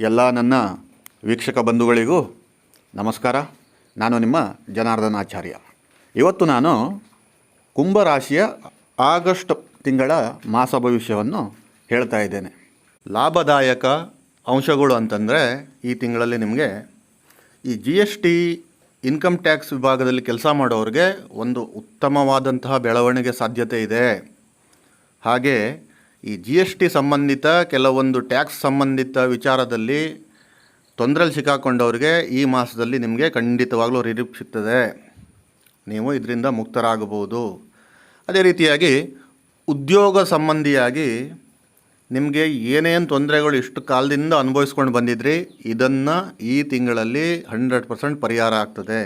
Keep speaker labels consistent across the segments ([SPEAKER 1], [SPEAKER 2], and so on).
[SPEAKER 1] ಎಲ್ಲ ನನ್ನ ವೀಕ್ಷಕ ಬಂಧುಗಳಿಗೂ ನಮಸ್ಕಾರ. ನಾನು ನಿಮ್ಮ ಜನಾರ್ದನ ಆಚಾರ್ಯ. ಇವತ್ತು ನಾನು ಕುಂಭರಾಶಿಯ ಆಗಸ್ಟ್ ತಿಂಗಳ ಮಾಸ ಭವಿಷ್ಯವನ್ನು ಹೇಳ್ತಾ ಇದ್ದೇನೆ. ಲಾಭದಾಯಕ ಅಂಶಗಳು ಅಂತಂದರೆ ಈ ತಿಂಗಳಲ್ಲಿ ನಿಮಗೆ ಈ G S T income tax ವಿಭಾಗದಲ್ಲಿ ಕೆಲಸ ಮಾಡೋರಿಗೆ ಒಂದು ಉತ್ತಮವಾದಂತಹ ಬೆಳವಣಿಗೆ ಸಾಧ್ಯತೆ ಇದೆ. ಹಾಗೆ ಈ ಜಿ ಎಸ್ ಟಿ ಸಂಬಂಧಿತ ಕೆಲವೊಂದು ಟ್ಯಾಕ್ಸ್ ಸಂಬಂಧಿತ ವಿಚಾರದಲ್ಲಿ ತೊಂದರೆಲಿ ಸಿಕ್ಕಾಕೊಂಡವ್ರಿಗೆ ಈ ಮಾಸದಲ್ಲಿ ನಿಮಗೆ ಖಂಡಿತವಾಗ್ಲೂ ರಿಲೀಫ್ ಸಿಗ್ತದೆ. ನೀವು ಇದರಿಂದ ಮುಕ್ತರಾಗಬಹುದು. ಅದೇ ರೀತಿಯಾಗಿ ಉದ್ಯೋಗ ಸಂಬಂಧಿಯಾಗಿ ನಿಮಗೆ ಏನೇನು ತೊಂದರೆಗಳು ಇಷ್ಟು ಕಾಲದಿಂದ ಅನುಭವಿಸ್ಕೊಂಡು ಬಂದಿದ್ರಿ, ಇದನ್ನು ಈ ತಿಂಗಳಲ್ಲಿ ಹಂಡ್ರೆಡ್ ಪರ್ಸೆಂಟ್ ಪರಿಹಾರ ಆಗ್ತದೆ.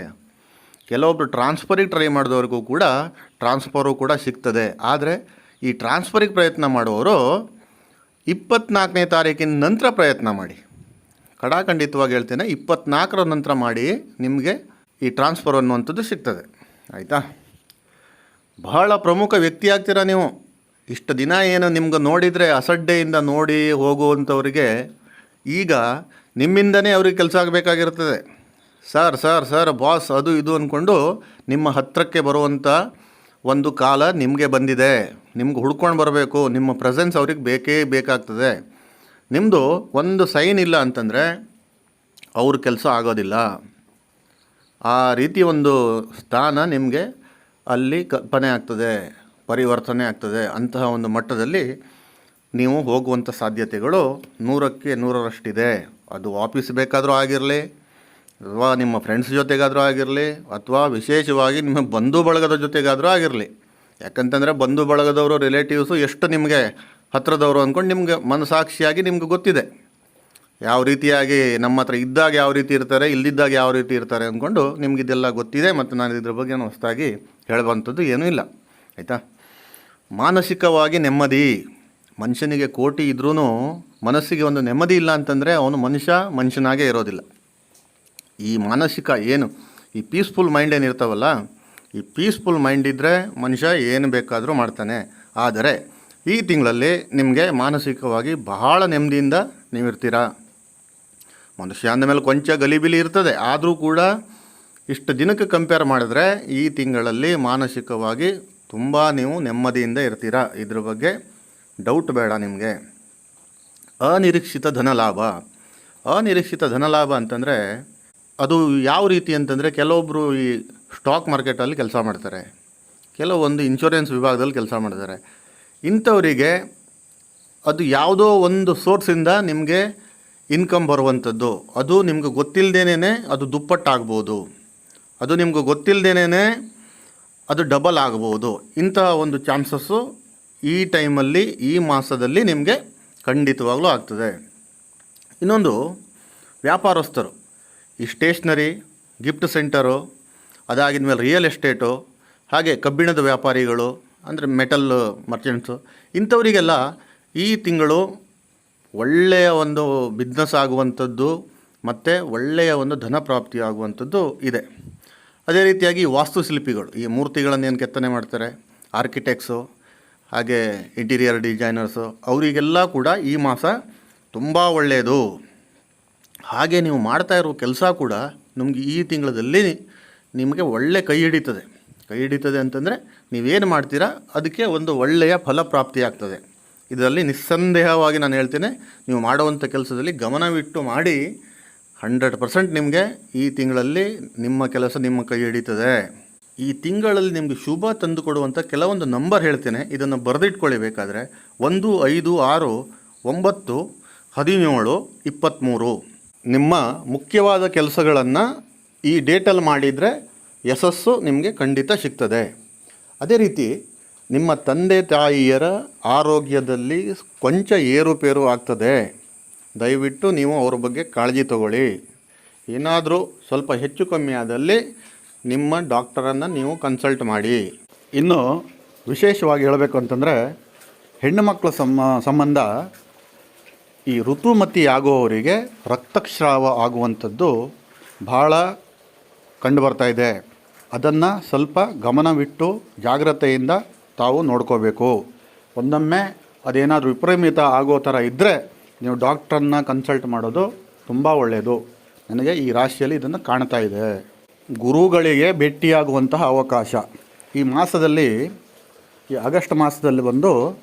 [SPEAKER 1] ಕೆಲವೊಬ್ಬರು ಟ್ರಾನ್ಸ್ಫರಿಗೆ ಟ್ರೈ ಮಾಡಿದವ್ರಿಗೂ ಕೂಡ ಟ್ರಾನ್ಸ್ಫರು ಕೂಡ ಸಿಗ್ತದೆ. ಆದರೆ ಈ ಟ್ರಾನ್ಸ್ಫರಿಗೆ ಪ್ರಯತ್ನ ಮಾಡುವವರು ಇಪ್ಪತ್ನಾಲ್ಕನೇ ತಾರೀಕಿನ ನಂತರ ಪ್ರಯತ್ನ ಮಾಡಿ. ಕಡಾಖಂಡಿತವಾಗಿ ಹೇಳ್ತೇನೆ, ಇಪ್ಪತ್ನಾಲ್ಕರ ನಂತರ ಮಾಡಿ ನಿಮಗೆ ಈ ಟ್ರಾನ್ಸ್ಫರ್ ಅನ್ನುವಂಥದ್ದು ಸಿಗ್ತದೆ. ಆಯಿತಾ? ಬಹಳ ಪ್ರಮುಖ ವ್ಯಕ್ತಿ ಆಗ್ತೀರಾ ನೀವು? ಇಷ್ಟು ದಿನ ಏನು ನಿಮ್ಗೆ ನೋಡಿದರೆ ಅಸಡ್ಡೆಯಿಂದ ನೋಡಿ ಹೋಗುವಂಥವ್ರಿಗೆ ಈಗ ನಿಮ್ಮಿಂದನೇ ಅವ್ರಿಗೆ ಕೆಲಸ ಆಗಬೇಕಾಗಿರ್ತದೆ. ಸರ್ ಸರ್ ಸರ್, ಬಾಸ್, ಅದು ಇದು ಅಂದ್ಕೊಂಡು ನಿಮ್ಮ ಹತ್ತಿರಕ್ಕೆ ಬರುವಂಥ ಒಂದು ಕಾಲ ನಿಮಗೆ ಬಂದಿದೆ. ನಿಮ್ಗೆ ಹುಡ್ಕೊಂಡು ಬರಬೇಕು. ನಿಮ್ಮ ಪ್ರೆಸೆನ್ಸ್ ಅವ್ರಿಗೆ ಬೇಕೇ ಬೇಕಾಗ್ತದೆ. ನಿಮ್ಮದು ಒಂದು ಸೈನ್ ಇಲ್ಲ ಅಂತಂದರೆ ಅವ್ರ ಕೆಲಸ ಆಗೋದಿಲ್ಲ. ಆ ರೀತಿ ಒಂದು ಸ್ಥಾನ ನಿಮಗೆ ಅಲ್ಲಿ ಕಲ್ಪನೆ ಆಗ್ತದೆ, ಪರಿವರ್ತನೆ ಆಗ್ತದೆ ಅಂತಹ ಒಂದು ಮಟ್ಟದಲ್ಲಿ ನೀವು ಹೋಗುವಂಥ ಸಾಧ್ಯತೆಗಳು ನೂರಕ್ಕೆ ನೂರರಷ್ಟಿದೆ. ಅದು ಆಫೀಸ್ ಬೇಕಾದರೂ ಆಗಿರಲಿ ಅಥವಾ ನಿಮ್ಮ ಫ್ರೆಂಡ್ಸ್ ಜೊತೆಗಾದರೂ ಆಗಿರಲಿ, ಅಥವಾ ವಿಶೇಷವಾಗಿ ನಿಮ್ಮ ಬಂಧು ಬಳಗದ ಜೊತೆಗಾದರೂ ಆಗಿರಲಿ. ಯಾಕಂತಂದರೆ ಬಂಧು ಬಳಗದವರು ರಿಲೇಟಿವ್ಸು ಎಷ್ಟು ನಿಮಗೆ ಹತ್ತಿರದವರು ಅಂದ್ಕೊಂಡು ನಿಮಗೆ ಮನಸಾಕ್ಷಿಯಾಗಿ ನಿಮ್ಗೆ ಗೊತ್ತಿದೆ. ಯಾವ ರೀತಿಯಾಗಿ ನಮ್ಮ ಹತ್ರ ಇದ್ದಾಗ ಯಾವ ರೀತಿ ಇರ್ತಾರೆ, ಇಲ್ದಿದ್ದಾಗ ಯಾವ ರೀತಿ ಇರ್ತಾರೆ ಅಂದ್ಕೊಂಡು ನಿಮ್ಗೆ ಇದೆಲ್ಲ ಗೊತ್ತಿದೆ ಮತ್ತು ನಾನು ಇದ್ರ ಬಗ್ಗೆ ಹೊಸದಾಗಿ ಹೇಳುವಂಥದ್ದು ಏನೂ ಇಲ್ಲ. ಆಯಿತಾ? ಮಾನಸಿಕವಾಗಿ ನೆಮ್ಮದಿ. ಮನುಷ್ಯನಿಗೆ ಕೋಟಿ ಇದ್ರೂ ಮನಸ್ಸಿಗೆ ಒಂದು ನೆಮ್ಮದಿ ಇಲ್ಲ ಅಂತಂದರೆ ಅವನು ಮನುಷ್ಯ ಮನುಷ್ಯನಾಗೇ ಇರೋದಿಲ್ಲ. ಈ ಮಾನಸಿಕ ಏನು, ಈ ಪೀಸ್ಫುಲ್ ಮೈಂಡ್ ಏನಿರ್ತಾವಲ್ಲ, ಈ ಪೀಸ್ಫುಲ್ ಮೈಂಡ್ ಇದ್ದರೆ ಮನುಷ್ಯ ಏನು ಬೇಕಾದರೂ ಮಾಡ್ತಾನೆ. ಆದರೆ ಈ ತಿಂಗಳಲ್ಲಿ ನಿಮಗೆ ಮಾನಸಿಕವಾಗಿ ಬಹಳ ನೆಮ್ಮದಿಯಿಂದ ನೀವಿರ್ತೀರಾ? ಮನುಷ್ಯ ಅಂದಮೇಲೆ ಕೊಂಚ ಗಲಿಬಿಲಿ ಇರ್ತದೆ. ಆದರೂ ಕೂಡ ಇಷ್ಟು ದಿನಕ್ಕೆ ಕಂಪೇರ್ ಮಾಡಿದ್ರೆ ಈ ತಿಂಗಳಲ್ಲಿ ಮಾನಸಿಕವಾಗಿ ತುಂಬ ನೀವು ನೆಮ್ಮದಿಯಿಂದ ಇರ್ತೀರಾ? ಇದ್ರ ಬಗ್ಗೆ ಡೌಟ್ ಬೇಡ ನಿಮಗೆ. ಅನಿರೀಕ್ಷಿತ ಧನಲಾಭ. ಅನಿರೀಕ್ಷಿತ ಧನಲಾಭ ಅಂತಂದರೆ ಅದು ಯಾವ ರೀತಿ ಅಂತಂದರೆ ಕೆಲವೊಬ್ಬರು ಈ ಸ್ಟಾಕ್ ಮಾರ್ಕೆಟಲ್ಲಿ ಕೆಲಸ ಮಾಡ್ತಾರೆ. ಕೆಲವೊಂದು ಇನ್ಶೂರೆನ್ಸ್ ವಿಭಾಗದಲ್ಲಿ ಕೆಲಸ ಮಾಡ್ತಾರೆ. ಇಂಥವರಿಗೆ ಅದು ಯಾವುದೋ ಒಂದು ಸೋರ್ಸಿಂದ ನಿಮಗೆ ಇನ್ಕಮ್ ಬರುವಂಥದ್ದು. ಅದು ನಿಮ್ಗೆ ಗೊತ್ತಿಲ್ಲದೇನೆ ಅದು ದುಪ್ಪಟ್ಟಾಗ್ಬೋದು. ಅದು ನಿಮ್ಗೆ ಗೊತ್ತಿಲ್ಲದೇನೆ ಅದು ಡಬಲ್ ಆಗ್ಬೋದು. ಇಂತಹ ಒಂದು ಚಾನ್ಸಸ್ಸು ಈ ಟೈಮಲ್ಲಿ ಈ ಮಾಸದಲ್ಲಿ ನಿಮಗೆ ಖಂಡಿತವಾಗಲೂ ಆಗ್ತದೆ. ಇನ್ನೊಂದು ವ್ಯಾಪಾರಸ್ಥರು. ಈ ಸ್ಟೇಷ್ನರಿ, ಗಿಫ್ಟ್ ಸೆಂಟರು, ಅದಾಗಿದ ಮೇಲೆ ರಿಯಲ್ ಎಸ್ಟೇಟು, ಹಾಗೆ ಕಬ್ಬಿಣದ ವ್ಯಾಪಾರಿಗಳು, ಅಂದರೆ ಮೆಟಲ್ ಮರ್ಚೆಂಟ್ಸು, ಇಂಥವರಿಗೆಲ್ಲ ಈ ತಿಂಗಳು ಒಳ್ಳೆಯ ಒಂದು ಬಿಸ್ನೆಸ್ ಆಗುವಂಥದ್ದು ಮತ್ತು ಒಳ್ಳೆಯ ಒಂದು ಧನ ಪ್ರಾಪ್ತಿ ಆಗುವಂಥದ್ದು ಇದೆ. ಅದೇ ರೀತಿಯಾಗಿ ವಾಸ್ತುಶಿಲ್ಪಿಗಳು, ಈ ಮೂರ್ತಿಗಳನ್ನೇನು ಕೆತ್ತನೆ ಮಾಡ್ತಾರೆ ಆರ್ಕಿಟೆಕ್ಸು ಹಾಗೆ ಇಂಟೀರಿಯರ್ ಡಿಸೈನರ್ಸು ಅವರಿಗೆಲ್ಲ ಕೂಡ ಈ ಮಾಸ ತುಂಬ ಒಳ್ಳೆಯದು. ಹಾಗೆ ನೀವು ಮಾಡ್ತಾ ಇರೋ ಕೆಲಸ ಕೂಡ ನಿಮಗೆ ಈ ತಿಂಗಳಲ್ಲಿ ನಿಮಗೆ ಒಳ್ಳೆ ಕೈ ಹಿಡಿತದೆ. ಕೈ ಹಿಡಿತದೆ ಅಂತಂದರೆ ನೀವೇನು ಮಾಡ್ತೀರಾ? ಅದಕ್ಕೆ ಒಂದು ಒಳ್ಳೆಯ ಫಲಪ್ರಾಪ್ತಿ ಆಗ್ತದೆ. ಇದರಲ್ಲಿ ನಿಸ್ಸಂದೇಹವಾಗಿ ನಾನು ಹೇಳ್ತೇನೆ, ನೀವು ಮಾಡುವಂಥ ಕೆಲಸದಲ್ಲಿ ಗಮನವಿಟ್ಟು ಮಾಡಿ, ಹಂಡ್ರೆಡ್ ಪರ್ಸೆಂಟ್ ನಿಮಗೆ ಈ ತಿಂಗಳಲ್ಲಿ ನಿಮ್ಮ ಕೆಲಸ ನಿಮ್ಮ ಕೈ ಹಿಡಿತದೆ. ಈ ತಿಂಗಳಲ್ಲಿ ನಿಮಗೆ ಶುಭ ತಂದುಕೊಡುವಂಥ ಕೆಲವೊಂದು ನಂಬರ್ ಹೇಳ್ತೇನೆ, ಇದನ್ನು ಬರೆದಿಟ್ಕೊಳ್ಳಿ ಬೇಕಾದರೆ. ಒಂದು ಐದು ಆರು ಒಂಬತ್ತು ಹದಿನೇಳು ಇಪ್ಪತ್ತ್ಮೂರು ನಿಮ್ಮ ಮುಖ್ಯವಾದ ಕೆಲಸಗಳನ್ನು ಈ ಡೇಟಲ್ಲಿ ಮಾಡಿದರೆ ಯಶಸ್ಸು ನಿಮಗೆ ಖಂಡಿತ ಸಿಗ್ತದೆ. ಅದೇ ರೀತಿ ನಿಮ್ಮ ತಂದೆ ತಾಯಿಯರ ಆರೋಗ್ಯದಲ್ಲಿ ಕೊಂಚ ಏರುಪೇರು ಆಗ್ತದೆ. ದಯವಿಟ್ಟು ನೀವು ಅವ್ರ ಬಗ್ಗೆ ಕಾಳಜಿ ತಗೊಳ್ಳಿ. ಏನಾದರೂ ಸ್ವಲ್ಪ ಹೆಚ್ಚು ಕಮ್ಮಿ ಆದಲ್ಲಿ ನಿಮ್ಮ ಡಾಕ್ಟರನ್ನು ನೀವು ಕನ್ಸಲ್ಟ್ ಮಾಡಿ. ಇನ್ನು ವಿಶೇಷವಾಗಿ ಹೇಳಬೇಕು ಅಂತಂದರೆ ಹೆಣ್ಣು ಮಕ್ಕಳ ಸಂಬಂಧ ಈ ಋತುಮತಿ ಆಗುವವರಿಗೆ ರಕ್ತಸ್ರಾವ ಆಗುವಂಥದ್ದು ಭಾಳ ಕಂಡುಬರ್ತಾ ಇದೆ. ಅದನ್ನು ಸ್ವಲ್ಪ ಗಮನವಿಟ್ಟು ಜಾಗ್ರತೆಯಿಂದ ತಾವು ನೋಡ್ಕೋಬೇಕು. ಒಂದೊಮ್ಮೆ ಅದೇನಾದರೂ ವಿಪರೀತ ಆಗೋ ಥರ ಇದ್ದರೆ ನೀವು ಡಾಕ್ಟ್ರನ್ನ ಕನ್ಸಲ್ಟ್ ಮಾಡೋದು ತುಂಬ ಒಳ್ಳೆಯದು ನನಗೆ ಈ ರಾಶಿಯಲ್ಲಿ ಇದನ್ನು ಕಾಣ್ತಾ ಇದೆ. ಗುರುಗಳಿಗೆ ಭೇಟಿಯಾಗುವಂತಹ ಅವಕಾಶ. ಈ ಮಾಸದಲ್ಲಿ, ಈ ಆಗಸ್ಟ್ ಮಾಸದಲ್ಲಿ ಬಂದು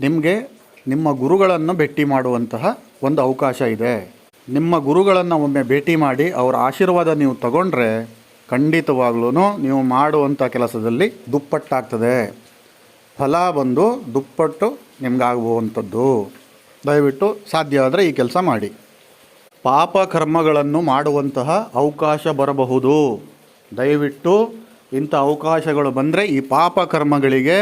[SPEAKER 1] ನಿಮಗೆ ನಿಮ್ಮ ಗುರುಗಳನ್ನು ಭೇಟಿ ಮಾಡುವಂತಹ ಒಂದು ಅವಕಾಶ ಇದೆ. ನಿಮ್ಮ ಗುರುಗಳನ್ನು ಒಮ್ಮೆ ಭೇಟಿ ಮಾಡಿ ಅವರ ಆಶೀರ್ವಾದ ನೀವು ತಗೊಂಡ್ರೆ ಖಂಡಿತವಾಗ್ಲೂ ನೀವು ಮಾಡುವಂಥ ಕೆಲಸದಲ್ಲಿ ದುಪ್ಪಟ್ಟಾಗ್ತದೆ. ಫಲ ಬಂದು ದುಪ್ಪಟ್ಟು ನಿಮ್ಗಾಗುವಂಥದ್ದು ದಯವಿಟ್ಟು ಸಾಧ್ಯ ಆದರೆ ಈ ಕೆಲಸ ಮಾಡಿ. ಪಾಪ ಕರ್ಮಗಳನ್ನು ಮಾಡುವಂತಹ ಅವಕಾಶ ಬರಬಹುದು. ದಯವಿಟ್ಟು ಇಂಥ ಅವಕಾಶಗಳು ಬಂದರೆ ಈ ಪಾಪ ಕರ್ಮಗಳಿಗೆ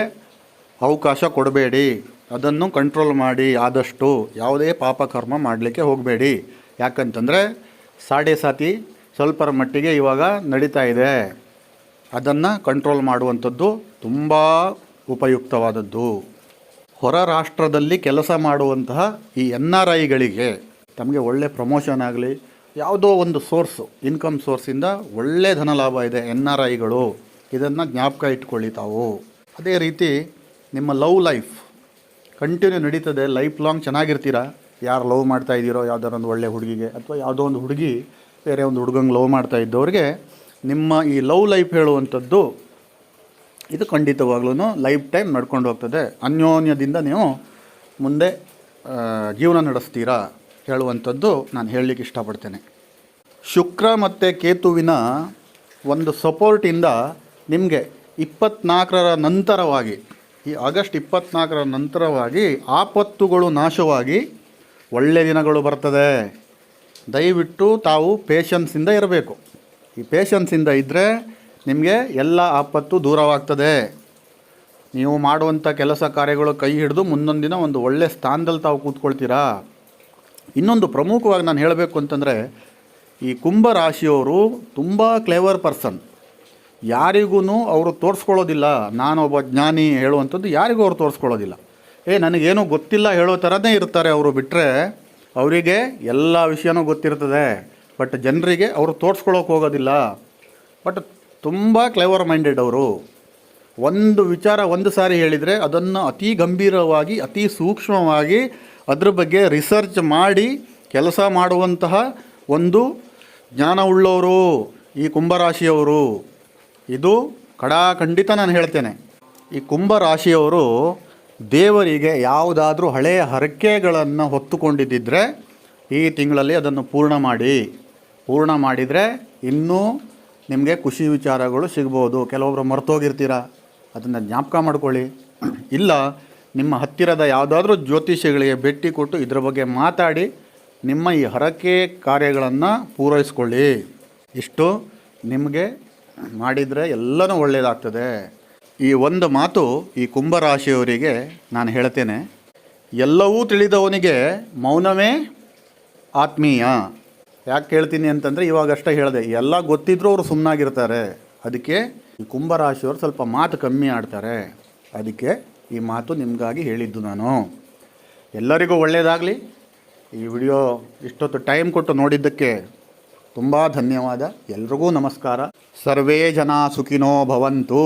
[SPEAKER 1] ಅವಕಾಶ ಕೊಡಬೇಡಿ. ಅದನ್ನು ಕಂಟ್ರೋಲ್ ಮಾಡಿ ಆದಷ್ಟು ಯಾವುದೇ ಪಾಪಕರ್ಮ ಮಾಡಲಿಕ್ಕೆ ಹೋಗಬೇಡಿ. ಯಾಕಂತಂದರೆ ಸಾಡೆ ಸಾತಿ ಸ್ವಲ್ಪರ ಮಟ್ಟಿಗೆ ಇವಾಗ ನಡೀತಾ ಇದೆ. ಅದನ್ನು ಕಂಟ್ರೋಲ್ ಮಾಡುವಂಥದ್ದು ತುಂಬ ಉಪಯುಕ್ತವಾದದ್ದು. ಹೊರ ರಾಷ್ಟ್ರದಲ್ಲಿ ಕೆಲಸ ಮಾಡುವಂತಹ ಈ ಎನ್ ಆರ್ ಐಗಳಿಗೆ ತಮಗೆ ಒಳ್ಳೆ ಪ್ರಮೋಷನ್ ಆಗಲಿ, ಯಾವುದೋ ಒಂದು ಸೋರ್ಸು ಇನ್ಕಮ್ ಸೋರ್ಸಿಂದ ಒಳ್ಳೆ ಧನ ಲಾಭ ಇದೆ ಎನ್ ಆರ್ ಐಗಳು. ಇದನ್ನು ಜ್ಞಾಪಕ ಇಟ್ಕೊಳ್ಳಿ ತಾವು. ಅದೇ ರೀತಿ ನಿಮ್ಮ ಲವ್ ಲೈಫ್ ಕಂಟಿನ್ಯೂ ನಡೀತದೆ ಲೈಫ್ ಲಾಂಗ್ ಚೆನ್ನಾಗಿರ್ತೀರಾ? ಯಾರು ಲವ್ ಮಾಡ್ತಾ ಇದ್ದೀರೋ, ಯಾವ್ದಾರ ಒಂದು ಒಳ್ಳೆ ಹುಡುಗಿಗೆ, ಅಥವಾ ಯಾವುದೋ ಒಂದು ಹುಡುಗಿ ಬೇರೆ ಒಂದು ಹುಡುಗಂಗೆ ಲವ್ ಮಾಡ್ತಾ ಇದ್ದವ್ರಿಗೆ ನಿಮ್ಮ ಈ ಲವ್ ಲೈಫ್ ಹೇಳುವಂಥದ್ದು ಇದು ಖಂಡಿತವಾಗ್ಲೂ ಲೈಫ್ ಟೈಮ್ ನಡ್ಕೊಂಡು ಹೋಗ್ತದೆ. ಅನ್ಯೋನ್ಯದಿಂದ ನೀವು ಮುಂದೆ ಜೀವನ ನಡೆಸ್ತೀರಾ ಹೇಳುವಂಥದ್ದು ನಾನು ಹೇಳಲಿಕ್ಕೆ ಇಷ್ಟಪಡ್ತೇನೆ. ಶುಕ್ರ ಮತ್ತು ಕೇತುವಿನ ಒಂದು ಸಪೋರ್ಟಿಂದ ನಿಮಗೆ ಇಪ್ಪತ್ನಾಲ್ಕರ ನಂತರವಾಗಿ ಈ ಆಗಸ್ಟ್ ಇಪ್ಪತ್ನಾಲ್ಕರ ನಂತರವಾಗಿ ಆಪತ್ತುಗಳು ನಾಶವಾಗಿ ಒಳ್ಳೆಯ ದಿನಗಳು ಬರ್ತದೆ. ದಯವಿಟ್ಟು ತಾವು ಪೇಷನ್ಸಿಂದ ಇರಬೇಕು. ಈ ಪೇಷನ್ಸಿಂದ ಇದ್ದರೆ ನಿಮಗೆ ಎಲ್ಲ ಆಪತ್ತು ದೂರವಾಗ್ತದೆ. ನೀವು ಮಾಡುವಂಥ ಕೆಲಸ ಕಾರ್ಯಗಳು ಕೈ ಹಿಡಿದು ಮುಂದೊಂದು ದಿನ ಒಂದು ಒಳ್ಳೆ ಸ್ಥಾನದಲ್ಲಿ ತಾವು ಕೂತ್ಕೊಳ್ತೀರಾ? ಇನ್ನೊಂದು ಪ್ರಮುಖವಾಗಿ ನಾನು ಹೇಳಬೇಕು ಅಂತಂದರೆ ಈ ಕುಂಭ ರಾಶಿಯವರು ತುಂಬ ಕ್ಲೇವರ್ ಪರ್ಸನ್ ಯಾರಿಗೂ ಅವರು ತೋರಿಸ್ಕೊಳ್ಳೋದಿಲ್ಲ, ನಾನೊಬ್ಬ ಜ್ಞಾನಿ ಹೇಳುವಂಥದ್ದು ಯಾರಿಗೂ ಅವ್ರು ತೋರಿಸ್ಕೊಳ್ಳೋದಿಲ್ಲ. ಏ, ನನಗೇನು ಗೊತ್ತಿಲ್ಲ ಹೇಳೋ ಥರನೇ ಇರ್ತಾರೆ ಅವರು ಬಿಟ್ಟರೆ ಅವರಿಗೆ ಎಲ್ಲ ವಿಷಯನೂ ಗೊತ್ತಿರ್ತದೆ, ಬಟ್ ಜನರಿಗೆ ಅವರು ತೋರಿಸ್ಕೊಳ್ಳೋಕೆ ಹೋಗೋದಿಲ್ಲ. ಬಟ್ ತುಂಬ ಕ್ಲೇವರ್ ಮೈಂಡೆಡ್ ಅವರು. ಒಂದು ವಿಚಾರ ಒಂದು ಸಾರಿ ಹೇಳಿದರೆ ಅದನ್ನು ಅತಿ ಗಂಭೀರವಾಗಿ, ಅತಿ ಸೂಕ್ಷ್ಮವಾಗಿ ಅದ್ರ ಬಗ್ಗೆ ರಿಸರ್ಚ್ ಮಾಡಿ ಕೆಲಸ ಮಾಡುವಂತಹ ಒಂದು ಜ್ಞಾನವುಳ್ಳವರು ಈ ಕುಂಭರಾಶಿಯವರು. ಇದು ಕಡಾಖಂಡಿತ ನಾನು ಹೇಳ್ತೇನೆ. ಈ ಕುಂಭ ರಾಶಿಯವರು ದೇವರಿಗೆ ಯಾವುದಾದ್ರೂ ಹಳೆಯ ಹರಕೆಗಳನ್ನು ಹೊತ್ತುಕೊಂಡಿದ್ದರೆ ಈ ತಿಂಗಳಲ್ಲಿ ಅದನ್ನು ಪೂರ್ಣ ಮಾಡಿ. ಪೂರ್ಣ ಮಾಡಿದರೆ ಇನ್ನೂ ನಿಮಗೆ ಖುಷಿ ವಿಚಾರಗಳು ಸಿಗ್ಬೋದು. ಕೆಲವೊಬ್ಬರು ಮರ್ತೋಗಿರ್ತೀರ? ಅದನ್ನು ಜ್ಞಾಪಕ ಮಾಡ್ಕೊಳ್ಳಿ. ಇಲ್ಲ, ನಿಮ್ಮ ಹತ್ತಿರದ ಯಾವುದಾದ್ರೂ ಜ್ಯೋತಿಷಿಗಳಿಗೆ ಭೇಟಿ ಕೊಟ್ಟು ಇದರ ಬಗ್ಗೆ ಮಾತಾಡಿ ನಿಮ್ಮ ಈ ಹರಕೆ ಕಾರ್ಯಗಳನ್ನು ಪೂರೈಸ್ಕೊಳ್ಳಿ. ಇಷ್ಟು. ನಿಮಗೆ ಮಾಡಿದರೆ ಎಲ್ಲನೂ ಒಳ್ಳೆಯದಾಗ್ತದೆ ಈ ಒಂದು ಮಾತು ಈ ಕುಂಭರಾಶಿಯವರಿಗೆ ನಾನು ಹೇಳ್ತೇನೆ. ಎಲ್ಲವೂ ತಿಳಿದವನಿಗೆ ಮೌನವೇ ಆತ್ಮೀಯ. ಯಾಕೆ ಹೇಳ್ತೀನಿ ಅಂತಂದರೆ ಇವಾಗಷ್ಟೇ ಹೇಳಿದೆ, ಎಲ್ಲ ಗೊತ್ತಿದ್ರೂ ಅವರು ಸುಮ್ಮನಾಗಿರ್ತಾರೆ ಅದಕ್ಕೆ ಈ ಕುಂಭರಾಶಿಯವರು ಸ್ವಲ್ಪ ಮಾತು ಕಮ್ಮಿ ಆಡ್ತಾರೆ. ಅದಕ್ಕೆ ಈ ಮಾತು ನಿಮಗಾಗಿ ಹೇಳಿದ್ದು ನಾನು. ಎಲ್ಲರಿಗೂ ಒಳ್ಳೆಯದಾಗಲಿ ಈ ವಿಡಿಯೋ ಇಷ್ಟೊತ್ತು ಟೈಮ್ ಕೊಟ್ಟು ನೋಡಿದ್ದಕ್ಕೆ ತುಂಬ ಧನ್ಯವಾದ. ಎಲ್ರಿಗೂ ನಮಸ್ಕಾರ. ಸರ್ವೇ ಜನ ಸುಖಿನೋ ಭವಂತು.